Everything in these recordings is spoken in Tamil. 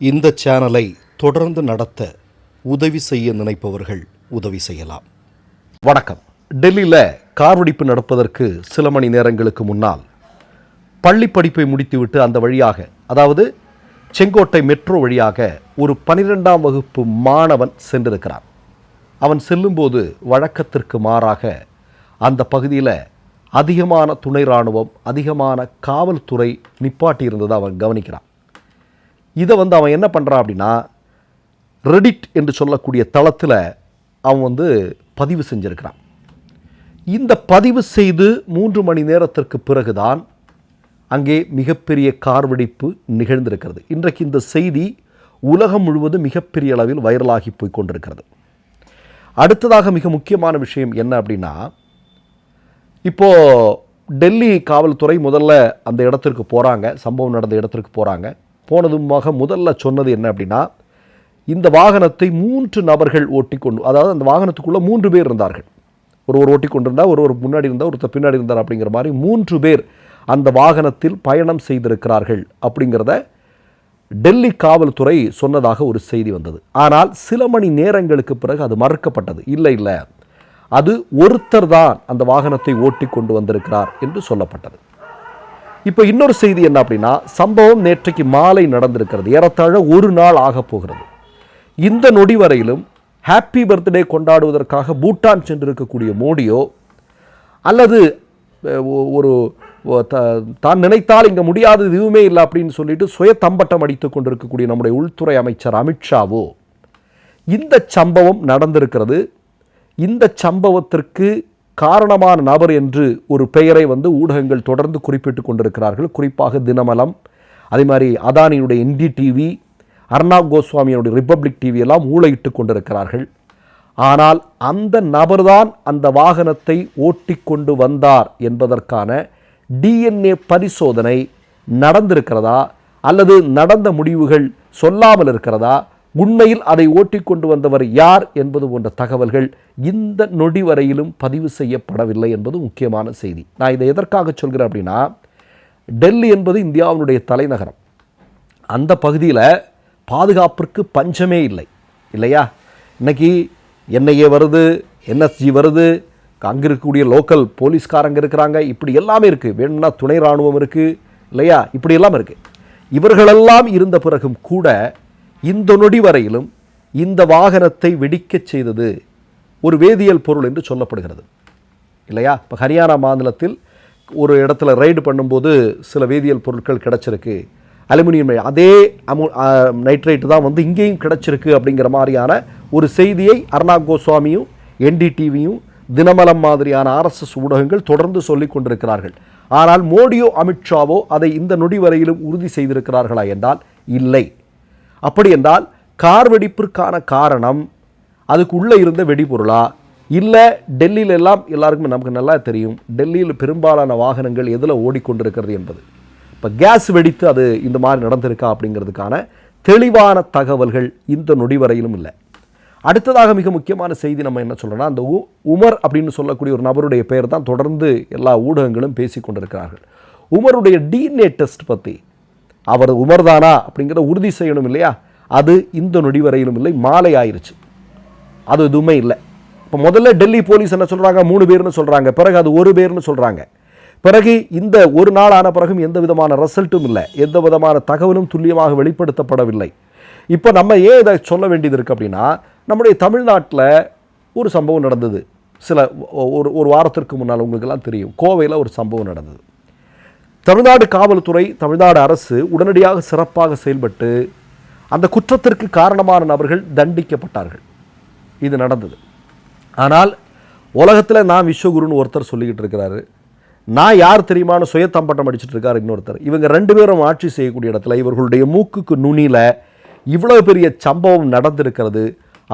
இந்த சேனலை தொடர்ந்து நடத்த உதவி செய்ய நினைப்பவர்கள் உதவி செய்யலாம். வணக்கம். டெல்லியில் கார் வெடிப்பு நடப்பதற்கு சில மணி நேரங்களுக்கு முன்னால் பள்ளி படிப்பை முடித்துவிட்டு அந்த வழியாக அதாவது செங்கோட்டை மெட்ரோ வழியாக ஒரு பனிரெண்டாம் வகுப்பு மாணவன் சென்றிருக்கிறான். அவன் செல்லும்போது வழக்கத்திற்கு மாறாக அந்த பகுதியில் அதிகமான துணை இராணுவம் அதிகமான காவல்துறை நிப்பாட்டி இருந்ததை அவன் கவனிக்கிறான். இதை வந்து அவன் என்ன பண்ணுறான் அப்படின்னா ரெடிட் என்று சொல்லக்கூடிய தளத்தில் அவன் வந்து பதிவு செஞ்சிருக்கிறான். இந்த பதிவு செய்து மூன்று மணி நேரத்திற்கு பிறகுதான் அங்கே மிகப்பெரிய கார் வெடிப்பு நிகழ்ந்திருக்கிறது. இன்றைக்கு இந்த செய்தி உலகம் முழுவதும் மிகப்பெரிய அளவில் வைரலாகி போய் கொண்டிருக்கிறது. அடுத்ததாக மிக முக்கியமான விஷயம் என்ன அப்படின்னா இப்போது டெல்லி காவல்துறை முதல்ல அந்த இடத்திற்கு போகிறாங்க சம்பவம் நடந்த இடத்திற்கு போகிறாங்க போனதுமாக முதல்ல சொன்னது என்ன அப்படின்னா இந்த வாகனத்தை மூன்று நபர்கள் ஓட்டி கொண்டு அதாவது அந்த வாகனத்துக்குள்ளே மூன்று பேர் இருந்தார்கள். ஒருவர் ஓட்டி ஒரு ஒருவர் முன்னாடி இருந்தார் ஒருத்தர் பின்னாடி இருந்தார் அப்படிங்கிற மாதிரி மூன்று பேர் அந்த வாகனத்தில் பயணம் செய்திருக்கிறார்கள் அப்படிங்கிறத டெல்லி காவல்துறை சொன்னதாக ஒரு செய்தி வந்தது. ஆனால் சில மணி நேரங்களுக்கு பிறகு அது மறுக்கப்பட்டது. இல்லை இல்லை. அது ஒருத்தர் தான் அந்த வாகனத்தை ஓட்டி கொண்டு வந்திருக்கிறார் என்று சொல்லப்பட்டது. இப்போ இன்னொரு செய்தி என்ன அப்படின்னா சம்பவம் நேற்றைக்கு மாலை நடந்திருக்கிறது. ஏறத்தாழ ஒரு நாள் ஆகப் போகிறது. இந்த நொடி வரையிலும் ஹாப்பி பர்த்டே கொண்டாடுவதற்காக பூட்டான் சென்றிருக்கக்கூடிய மோடியோ அல்லது ஒரு த- தான் நினைத்தால் இங்கே முடியாதது எதுவுமே இல்லை அப்படின்னு சொல்லிட்டு சுய தம்பட்டம் அடித்துக் கொண்டிருக்கக்கூடிய நம்முடைய உள்துறை அமைச்சர் அமித்ஷாவோ இந்த சம்பவம் நடந்திருக்கிறது. இந்த சம்பவத்திற்கு காரணமான நபர் என்று ஒரு பெயரை வந்து ஊடகங்கள் தொடர்ந்து குறிப்பிட்டு கொண்டிருக்கிறார்கள். குறிப்பாக தினமலம் அதே மாதிரி அதானியுடைய இந்தி டிவி அர்ணாப் கோஸ்வாமியினுடைய ரிப்பப்ளிக் டிவி எல்லாம் ஊழையிட்டு கொண்டிருக்கிறார்கள். ஆனால் அந்த நபர்தான் அந்த வாகனத்தை ஓட்டி கொண்டு வந்தார் என்பதற்கான டிஎன்ஏ பரிசோதனை நடந்திருக்கிறதா அல்லது நடந்த முடிவுகள் சொல்லாமல் இருக்கிறதா உண்மையில் அதை ஓட்டி கொண்டு வந்தவர் யார் என்பது போன்ற தகவல்கள் இந்த நொடி வரையிலும் பதிவு செய்யப்படவில்லை என்பது முக்கியமான செய்தி. நான் இதை எதற்காக சொல்கிறேன் அப்படின்னா டெல்லி என்பது இந்தியாவினுடைய தலைநகரம். அந்த பகுதியில் பாதுகாப்பிற்கு பஞ்சமே இல்லை. இல்லையா? இன்னைக்கு என்ஐஏ வருது என்எஸ்ஜி வருது அங்கே இருக்கக்கூடிய லோக்கல் போலீஸ்காரங்க இருக்கிறாங்க இப்படி எல்லாமே இருக்குது வேணும்னா துணை இராணுவம் இருக்குது இல்லையா? இப்படி எல்லாம் இருக்குது இவர்களெல்லாம் இருந்த பிறகும் கூட இந்த நொடி வரையிலும் இந்த வாகனத்தை வெடிக்கச் செய்தது ஒரு வேதியியல் பொருள் என்று சொல்லப்படுகிறது. இல்லையா? இப்போ ஹரியானா மாநிலத்தில் ஒரு இடத்துல ரைடு பண்ணும்போது சில வேதியியல் பொருட்கள் கிடச்சிருக்கு. அலுமினியம் அதே அமு நைட்ரேட்டு தான் வந்து இங்கேயும் கிடச்சிருக்கு அப்படிங்கிற மாதிரியான ஒரு செய்தியை அர்ணாப் கோஸ்வாமியும் என்டிடிவியும் தினமலம் மாதிரியான ஆர்எஸ்எஸ் ஊடகங்கள் தொடர்ந்து சொல்லி கொண்டிருக்கிறார்கள். ஆனால் மோடியோ அமித்ஷாவோ அதை இந்த நொடி வரையிலும் உறுதி செய்திருக்கிறார்களா என்றால் இல்லை. அப்படி என்றால் கார் வெடிப்பிற்கான காரணம் அதுக்கு உள்ளே இருந்த வெடிபொருளா? இல்லை டெல்லியில் எல்லாம் எல்லாருக்குமே நமக்கு நல்லா தெரியும் டெல்லியில் பெரும்பாலான வாகனங்கள் எதில் ஓடிக்கொண்டிருக்கிறது என்பது. இப்போ கேஸ் வெடித்து அது இந்த மாதிரி நடந்திருக்கா அப்படிங்கிறதுக்கான தெளிவான தகவல்கள் இந்த நொடிவரையிலும் இல்லை. அடுத்ததாக மிக முக்கியமான செய்தி நம்ம என்ன சொல்கிறோன்னா அந்த உ- உமர் அப்படின்னு சொல்லக்கூடிய ஒரு நபருடைய பெயர் தான் தொடர்ந்து எல்லா ஊடகங்களும் பேசி கொண்டிருக்கிறார்கள் உமருடைய டிஎன்ஏ டெஸ்ட் பற்றி அவர் உமர்தானா அப்படிங்கிறத உறுதி செய்யணும் இல்லையா? அது இந்த நொடி வரையிலும் இல்லை மாலை ஆயிடுச்சு அது எதுவுமே இல்லை. இப்போ முதல்ல டெல்லி போலீஸ் என்ன சொல்கிறாங்க மூணு பேர்னு சொல்கிறாங்க பிறகு அது ஒரு பேர்னு சொல்கிறாங்க பிறகு இந்த ஒரு நாள் ஆன பிறகும் எந்த விதமான ரிசல்ட்டும் இல்லை. எந்த விதமான தகவலும் துல்லியமாக வெளிப்படுத்தப்படவில்லை. இப்போ நம்ம ஏன் இதை சொல்ல வேண்டியது இருக்குது அப்படின்னா நம்முடைய தமிழ்நாட்டில் ஒரு சம்பவம் நடந்தது. சில ஒரு ஒரு வாரத்திற்கு முன்னால் உங்களுக்கெல்லாம் தெரியும். கோவையில் ஒரு சம்பவம் நடந்தது. தமிழ்நாடு காவல்துறை தமிழ்நாடு அரசு உடனடியாக சிறப்பாக செயல்பட்டு அந்த குற்றத்திற்கு காரணமான நபர்கள் தண்டிக்கப்பட்டார்கள். இது நடந்தது. ஆனால் உலகத்தில் நான் விஸ்வகுருன்னு ஒருத்தர் சொல்லிக்கிட்டு இருக்கிறாரு. நான் யார் தெரியுமான்னு சுயத்தம்பட்டம் அடிச்சிட்டு இருக்காரு இன்னொருத்தர். இவங்க ரெண்டு பேரும் ஆட்சி செய்யக்கூடிய இடத்துல இவர்களுடைய மூக்குக்கு நுனியில் இவ்வளவு பெரிய சம்பவம் நடந்திருக்கிறது.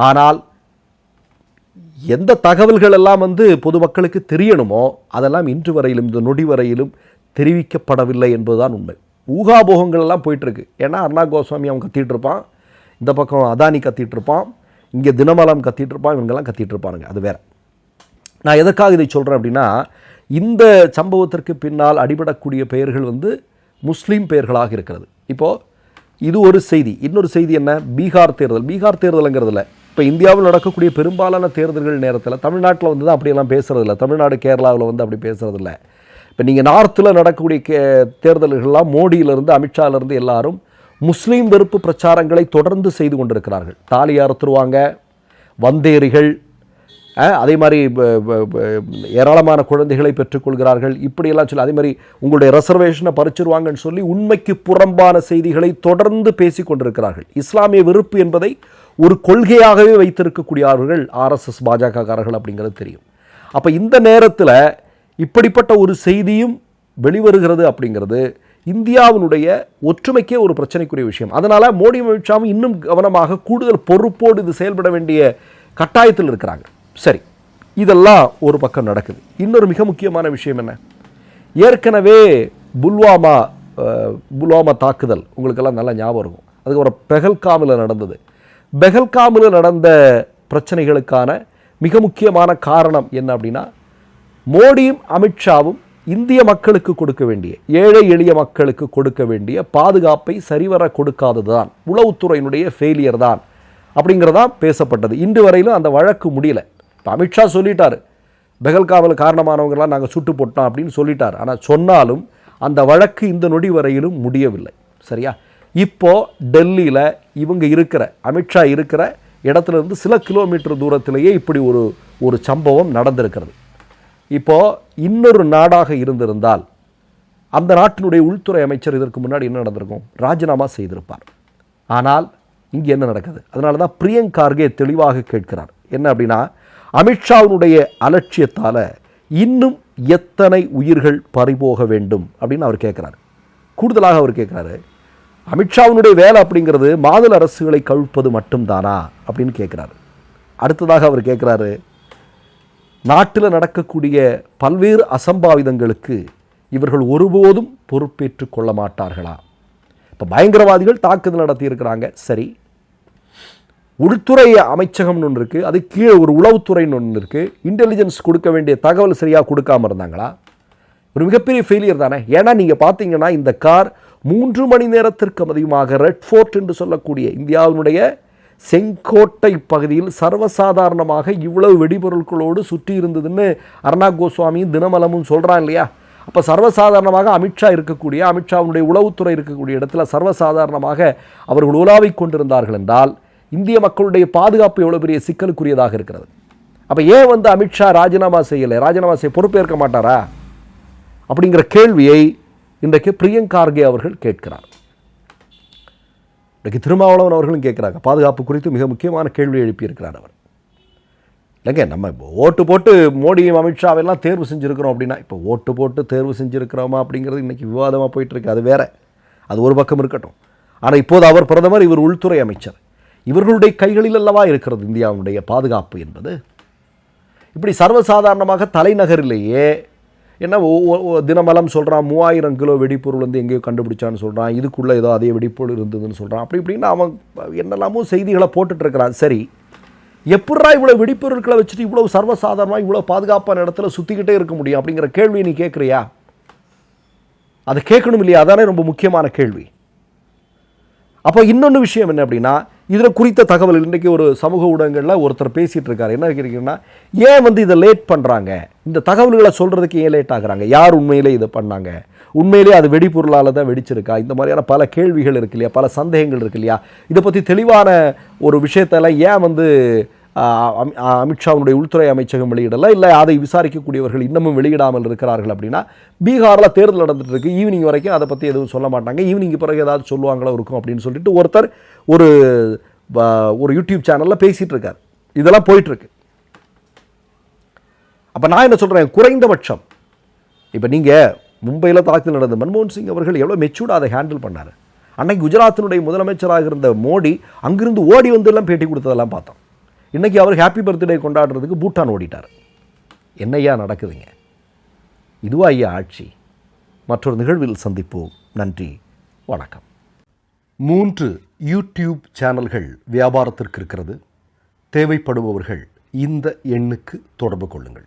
ஆனால் எந்த தகவல்கள் எல்லாம் வந்து பொதுமக்களுக்கு தெரியணுமோ அதெல்லாம் இன்று வரையிலும் இந்த நொடி வரையிலும் தெரிவிக்கப்படவில்லை என்பதுதான் உண்மை. ஊகாபோகங்கள் எல்லாம் போயிட்டுருக்கு. ஏன்னா அருணா கோஸ்வாமி அவன் கத்திட்டு இருப்பான் இந்த பக்கம் அதானி கத்திட்டு இருப்பான் இங்கே தினமலம் கத்திட்டு இருப்பான் இவங்கெல்லாம் கத்திட்டு இருப்பானுங்க அது வேற. நான் எதற்காக இதை சொல்கிறேன் அப்படின்னா இந்த சம்பவத்திற்கு பின்னால் அடிபடக்கூடிய பெயர்கள் வந்து முஸ்லீம் பெயர்களாக இருக்கிறது. இப்போது இது ஒரு செய்தி. இன்னொரு செய்தி என்ன? பீகார் தேர்தல். பீகார் தேர்தலுங்கிறதுல இப்போ இந்தியாவில் நடக்கக்கூடிய பெரும்பாலான தேர்தல்கள் நேரத்தில் தமிழ்நாட்டில் வந்து தான் அப்படியெல்லாம் பேசுறதில்ல. தமிழ்நாடு கேரளாவில் வந்து அப்படி பேசுறதில்ல. இப்போ நீங்கள் நார்த்தில் நடக்கக்கூடிய கே தேர்தல்கள்லாம் மோடியிலிருந்து அமித்ஷாலேருந்து எல்லாரும் முஸ்லீம் வெறுப்பு பிரச்சாரங்களை தொடர்ந்து செய்து கொண்டிருக்கிறார்கள். தாலி அறுத்துருவாங்க வந்தேரிகள் அதே மாதிரி ஏராளமான குழந்தைகளை பெற்றுக்கொள்கிறார்கள். இப்படியெல்லாம் சொல்லி அதே மாதிரி உங்களுடைய ரிசர்வேஷனை பறிச்சிருவாங்கன்னு சொல்லி உண்மைக்கு புறம்பான செய்திகளை தொடர்ந்து பேசி கொண்டிருக்கிறார்கள். இஸ்லாமிய வெறுப்பு என்பதை ஒரு கொள்கையாகவே வைத்திருக்கக்கூடியவர்கள் ஆர்எஸ்எஸ் பாஜகக்காரர்கள் அப்படிங்கிறது தெரியும். அப்போ இந்த நேரத்தில் இப்படிப்பட்ட ஒரு செய்தியும் வெளிவருகிறது அப்படிங்கிறது இந்தியாவினுடைய ஒற்றுமைக்கே ஒரு பிரச்சனைக்குரிய விஷயம். அதனால் மோடி அமித்ஷாவும் இன்னும் கவனமாக கூடுதல் பொறுப்போடு இது செயல்பட வேண்டிய கட்டாயத்தில் இருக்கிறாங்க. சரி இதெல்லாம் ஒரு பக்கம் நடக்குது. இன்னொரு மிக முக்கியமான விஷயம் என்ன? ஏற்கனவே புல்வாமா புல்வாமா தாக்குதல் உங்களுக்கெல்லாம் நல்லா ஞாபகம் இருக்கும். அதுக்கப்புறம் பெஹல்காமில் நடந்தது. பெஹல்காமில் நடந்த பிரச்சனைகளுக்கான மிக முக்கியமான காரணம் என்ன அப்படின்னா மோடியும் அமித்ஷாவும் இந்திய மக்களுக்கு கொடுக்க வேண்டிய ஏழை எளிய மக்களுக்கு கொடுக்க வேண்டிய பாதுகாப்பை சரிவர கொடுக்காதது தான் உளவுத்துறையினுடைய ஃபெயிலியர் தான் அப்படிங்கிறதா பேசப்பட்டது. இன்று வரையிலும் அந்த வழக்கு முடியல. இப்போ அமித்ஷா சொல்லிட்டாரு பெகல்காவல் காரணமானவங்களாம் நாங்கள் சுட்டு போட்டோம் அப்படின்னு சொல்லிட்டார். ஆனால் சொன்னாலும் அந்த வழக்கு இந்த நொடி வரையிலும் முடியவில்லை. சரியா? இப்போ டெல்லியில் இவங்க இருக்கிற அமித்ஷா இருக்கிற இடத்துலேருந்து சில கிலோமீட்டர் தூரத்திலேயே இப்படி ஒரு ஒரு சம்பவம் நடந்திருக்கிறது. இப்போ இன்னொரு நாடாக இருந்திருந்தால் அந்த நாட்டினுடைய உள்துறை அமைச்சர் இதற்கு முன்னாடி என்ன நடந்திருக்கும்? ராஜினாமா செய்திருப்பார். ஆனால் இங்கே என்ன நடக்குது? அதனால தான் பிரியங்க் கார்கே தெளிவாக கேட்கிறார். என்ன அப்படின்னா அமித்ஷாவினுடைய அலட்சியத்தால் இன்னும் எத்தனை உயிர்கள் பறிபோக வேண்டும் அப்படின்னு அவர் கேட்குறாரு. கூடுதலாக அவர் கேட்குறாரு அமித்ஷாவினுடைய வேலை அப்படிங்கிறது மாநில அரசுகளை கவிழ்ப்பது மட்டும்தானா அப்படின்னு கேட்குறாரு. அடுத்ததாக அவர் கேட்குறாரு நாட்டில் நடக்கக்கூடிய பல்வேறு அசம்பாவிதங்களுக்கு இவர்கள் ஒருபோதும் பொறுப்பேற்று கொள்ள மாட்டார்களா? இப்போ பயங்கரவாதிகள் தாக்குதல் நடத்தியிருக்கிறாங்க. சரி. உள்துறை அமைச்சகம்னு ஒன்று இருக்குது அது கீழே ஒரு உளவுத்துறைன்னு ஒன்று இருக்குது இன்டெலிஜென்ஸ் கொடுக்க வேண்டிய தகவல் சரியாக கொடுக்காம இருந்தாங்களா? ஒரு மிகப்பெரிய ஃபெயிலியர் தானே. ஏன்னா நீங்கள் பார்த்தீங்கன்னா இந்த கார் மூன்று மணி நேரத்திற்கு அதிகமாக ரெட் ஃபோர்ட் என்று சொல்லக்கூடிய இந்தியாவினுடைய செங்கோட்டை பகுதியில் சர்வசாதாரணமாக இவ்வளவு வெடிபொருட்களோடு சுற்றி இருந்ததுன்னு அர்ணா கோஸ்வாமியும் தினமலமும் சொல்கிறான் இல்லையா? அப்போ சர்வசாதாரணமாக அமித்ஷா இருக்கக்கூடிய அமித்ஷாவுடைய உளவுத்துறை இருக்கக்கூடிய இடத்துல சர்வசாதாரணமாக அவர்கள் உலாவிக் கொண்டிருந்தார்கள் என்றால் இந்திய மக்களுடைய பாதுகாப்பு எவ்வளோ பெரிய சிக்கலுக்குரியதாக இருக்கிறது? அப்போ ஏன் வந்து அமித்ஷா ராஜினாமா செய்யலை? ராஜினாமா செய்ய பொறுப்பேற்க மாட்டாரா? அப்படிங்கிற கேள்வியை இன்றைக்கு பிரியங்கார்கே அவர்கள் கேட்கிறார். இன்றைக்கு திருமாவளவன் அவர்களும் கேட்குறாங்க பாதுகாப்பு குறித்து மிக முக்கியமான கேள்வி எழுப்பியிருக்கிறார் அவர். இல்லைங்க நம்ம இப்போ ஓட்டு போட்டு மோடியும் அமித்ஷாவெல்லாம் தேர்வு செஞ்சுருக்கிறோம் அப்படின்னா இப்போ ஓட்டு போட்டு தேர்வு செஞ்சுருக்கிறோமா அப்படிங்கிறது இன்றைக்கி விவாதமாக போயிட்டுருக்கு அது வேற. அது ஒரு பக்கம் இருக்கட்டும். ஆனால் இப்போது அவர் பிரதமர் இவர் உள்துறை அமைச்சர். இவர்களுடைய கைகளில் அல்லவா இருக்கிறது இந்தியாவுடைய பாதுகாப்பு என்பது? இப்படி சர்வசாதாரணமாக தலைநகரிலேயே என்ன ஒ- தினமலம் சொல்கிறான் மூவாயிரம் கிலோ வெடிப்பொருள் வந்து எங்கேயோ கண்டுபிடிச்சான்னு சொல்கிறான் இதுக்குள்ளே ஏதோ அதே வெடிப்பொருள் இருந்ததுன்னு சொல்கிறான் அப்படி இப்படின்னு அவன் என்னெல்லாமோ செய்திகளை போட்டுட்ருக்கிறான் சரி எப்படா இவ்வளோ வெடிப்பொருட்களை வச்சுட்டு இவ்வளோ சர்வசாதாரணமாக இவ்வளோ பாதுகாப்பான இடத்துல சுற்றிக்கிட்டே இருக்க முடியும் அப்படிங்கிற கேள்வி நீ கேட்குறியா? அதை கேட்கணும் இல்லையா? அதானே ரொம்ப முக்கியமான கேள்வி. அப்போ இன்னொன்று விஷயம் என்ன அப்படின்னா இதில் குறித்த தகவல் இன்றைக்கி ஒரு சமூக ஊடகங்களில் ஒருத்தர் பேசிகிட்டு இருக்காரு என்ன கேட்குறீங்கன்னா ஏன் வந்து இதை லேட் பண்ணுறாங்க? இந்த தகவல்களை சொல்கிறதுக்கு ஏன் லேட் ஆகுறாங்க? யார் உண்மையிலே இதை பண்ணாங்க? உண்மையிலே அது வெடிபொருளால் தான் வெடிச்சிருக்கா? இந்த மாதிரியான பல கேள்விகள் இருக்கு இல்லையா? பல சந்தேகங்கள் இருக்கு இல்லையா? இதை பற்றி தெளிவான ஒரு விஷயத்தெல்லாம் ஏன் வந்து அமித்ஷாவுடைய உள்துறை அமைச்சகம் வெளியிடலை இல்லை அதை விசாரிக்கக்கூடியவர்கள் இன்னமும் வெளியிடாமல் இருக்கிறார்கள் அப்படின்னா பீகாரில் தேர்தல் நடந்துட்டு இருக்கு ஈவினிங் வரைக்கும் அதை பற்றி எதுவும் சொல்ல மாட்டாங்க. ஈவினிங் பிறகு ஏதாவது சொல்லுவாங்களோ இருக்கும் அப்படின்னு சொல்லிட்டு ஒருத்தர் ஒரு ஒரு யூடியூப் சேனலில் பேசிகிட்டு இருக்கார். இதெல்லாம் போயிட்டுருக்கு. அப்போ நான் என்ன சொல்கிறேன் குறைந்தபட்சம். இப்போ நீங்கள் மும்பையில் தாக்குதல் நடந்த மன்மோகன் சிங் அவர்கள் எவ்வளோ மெச்சூர்டாக அதை ஹேண்டில் பண்ணார். அன்னைக்கு குஜராத்தினுடைய முதலமைச்சராக இருந்த மோடி அங்கிருந்து ஓடி வந்து எல்லாம் பேட்டி கொடுத்ததெல்லாம் பார்த்தோம். இன்றைக்கி அவர் ஹாப்பி பர்த்டே கொண்டாடுறதுக்கு பூட்டான் ஓடிட்டார். என்னையா நடக்குதுங்க? இதுவா ஐயா ஆட்சி? மற்றொரு நிகழ்வில் சந்திப்போம். நன்றி. வணக்கம். மூன்று யூடியூப் சேனல்கள் வியாபாரத்திற்கு இருக்கிறது. தேவைப்படுபவர்கள் இந்த எண்ணுக்கு தொடர்பு கொள்ளுங்கள்.